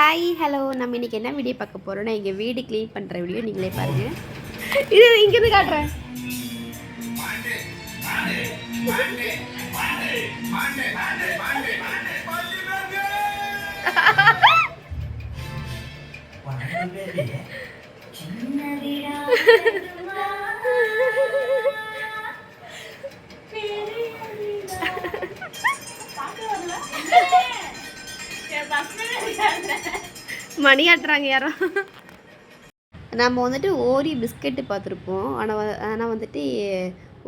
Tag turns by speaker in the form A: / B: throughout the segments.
A: Hi hello நம்ம இன்னைக்கு என்ன வீடியோ பார்க்க போகிறோம்னா எங்கள் வீடு க்ளீன் பண்ணுற வீடியோ நீங்களே பாருங்கள் இது இங்கேருந்து காட்டுறேன் மணி ஆட்டுறாங்க யாரும் நம்ம வந்துட்டு ஓரி பிஸ்கெட்டு பார்த்துருப்போம். ஆனால் ஆனால் வந்துட்டு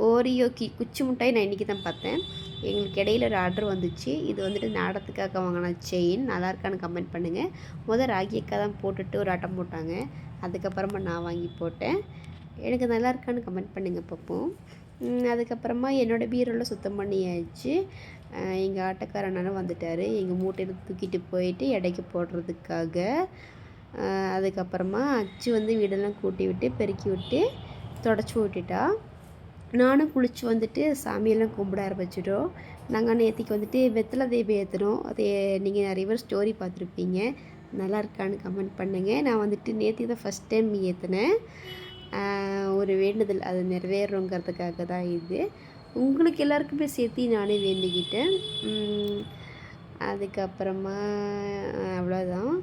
A: ஓரியோ கி குச்சி முட்டாய் நான் இன்றைக்கி தான் பார்த்தேன். எங்களுக்கு இடையில ஒரு ஆர்டர் வந்துச்சு. இது வந்துட்டு நாடத்துக்காக வாங்கின செயின் நல்லா இருக்கான்னு கமெண்ட் பண்ணுங்கள் முதல் ராகி அக்கா தான் போட்டுட்டு ஒரு ஆட்டம் போட்டாங்க. அதுக்கப்புறமா நான் வாங்கி போட்டேன். எனக்கு நல்லா இருக்கான்னு கமெண்ட் பண்ணுங்கள் பார்ப்போம். அதுக்கப்புறமா என்னோடய பீரோவில் சுத்தம் பண்ணியாச்சு. எங்கள் ஆட்டக்கார அண்ணனும் வந்துட்டார். எங்கள் மூட்டையில் தூக்கிட்டு போயிட்டு எடைக்கு போடுறதுக்காக. அதுக்கப்புறமா அச்சு வந்து வீடெல்லாம் கூட்டி விட்டு பெருக்கி விட்டு தொடச்சி விட்டுட்டா. நானும் குளிச்சு வந்துட்டு சாமியெல்லாம் கும்பிட ஆரம்பிச்சிட்டோம். நாங்கள் நேற்றுக்கு வந்துட்டு வெத்தலை தீபம் ஏற்றினோம் அது நீங்கள் நிறைய பேர் ஸ்டோரி பார்த்துருப்பீங்க. நல்லா இருக்கான்னு கமெண்ட் பண்ணுங்கள் நான் வந்துட்டு நேற்று தான் ஃபஸ்ட் டைம் ஏற்றினேன் ஒரு வேண்டுதல் அது நிறைவேறணுங்கிறதுக்காக தான் இது. உங்களுக்கு எல்லாருக்குமே சேர்த்து நானே வேண்டிக்கிட்டேன். அதுக்கப்புறமா அவ்வளோதான்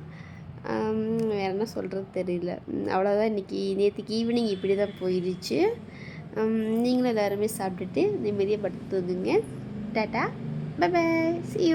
A: வேறு என்ன சொல்கிறது தெரியல. அவ்வளோதான் இன்றைக்கி நேற்றுக்கு ஈவினிங் இப்படி தான் போயிடுச்சு நீங்களும் எல்லாருமே சாப்பிட்டுட்டு நிம்மதியாக படுத்து தூங்குங்க. டாட்டா. By by see